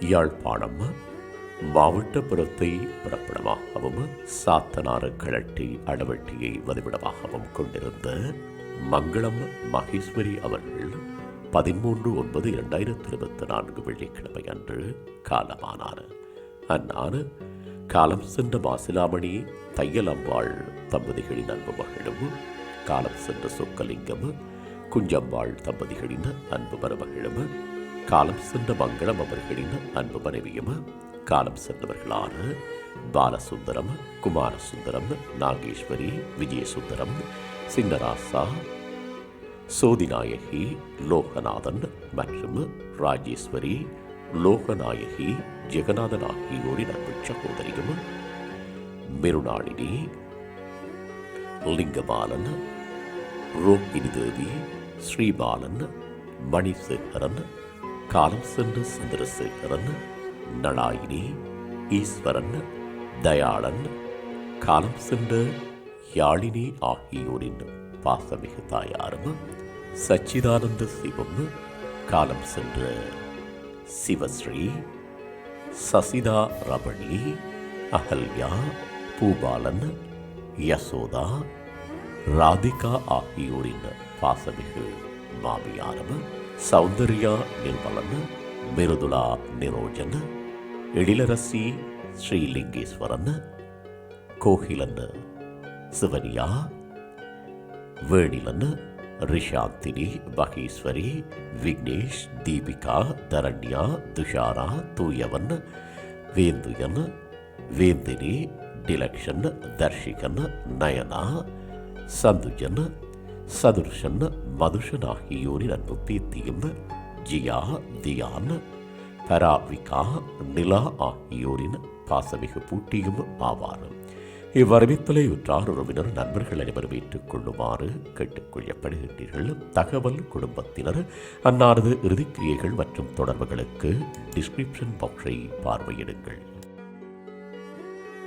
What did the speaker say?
யாழ்ப்பாணம் மாவட்டபுரத்தை புறப்படமாகவும் சாத்தனாறு கிழட்டி அடவட்டியை வதிவிடமாகவும் கொண்டிருந்த மங்களம் மகேஸ்வரி அவர்கள் பதிமூன்று ஒன்பது இரண்டாயிரத்தி இருபத்தி நான்கு வெள்ளிக்கிழமை அன்று காலமானார். அந்நாறு காலம் சென்ற மாசிலாமணி தையலம்பாள் தம்பதிகளின் அன்பு மகளும் காலம் சென்ற சொக்கலிங்கம் குஞ்சம்பாள் தம்பதிகளின் அன்பு மருமகளும் காலம் சென்ற மங்களம் அவர்களின் அன்பு மனைவியும் காலம் சென்றவர்களான பாலசுந்தரம் குமாரசுந்தரம் நாகேஸ்வரி விஜயசுந்தரம் சின்னராசா சோதிநாயகி லோகநாதன் மற்றும் ராஜேஸ்வரி லோகநாயகி ஜெகநாதன் ஆகியோரின் அன்பு சகோதரியும் மிருணாளினி லிங்கபாலன் ரோகிணி தேவி ஸ்ரீபாலன் மணிசேகரன் காலம் சென்ற சந்திரசேகரன் நளாயினி ஈஸ்வரன் தயாளன் காலம் சென்ற யாழினி ஆகியோரின் பாசமிகு தாயாரும் சச்சிதானந்த சிவம் காலம் சென்ற சிவஸ்ரீ சசிதா ரமணி அகல்யா பூபாலன் யசோதா ராதிகா ஆகியோரின் பாசமிகு மாமியாரும் சௌந்தர்யா நிர்மலன் மிருதுளா நிரோஜன் எழிலரசி ஸ்ரீலிங்கேஸ்வரன் கோகிலன் சிவனியா வேணிலன் ரிஷாந்தினி மகேஸ்வரி விக்னேஷ் தீபிகா தரண்யா துஷாரா தூயவன் வேந்துயன் வேந்தினி டிலக்ஷன் தர்ஷிகன் நயனா சந்துஜன் சதுர்ஷன் மதுஷன் ஆகியோரின் அன்பு பேத்தியும் ஜியா தியான் பராவிகா நிலா ஆகியோரின் பாசமிகு பூட்டியும் ஆவார். இவ்வறிவித்தலை உற்றார் உறவினர் நண்பர்கள் அனைவரும் ஏற்றுக் கொள்ளுமாறு கேட்டுக்கொள்ளப்படுகின்றீர்கள். தகவல் குடும்பத்தினர் அன்னாரது இறுதிக்கிரியைகள் மற்றும் தொடர்புகளுக்கு டிஸ்கிரிப்ஷன் பாக்ஸை பார்வையிடுங்கள்.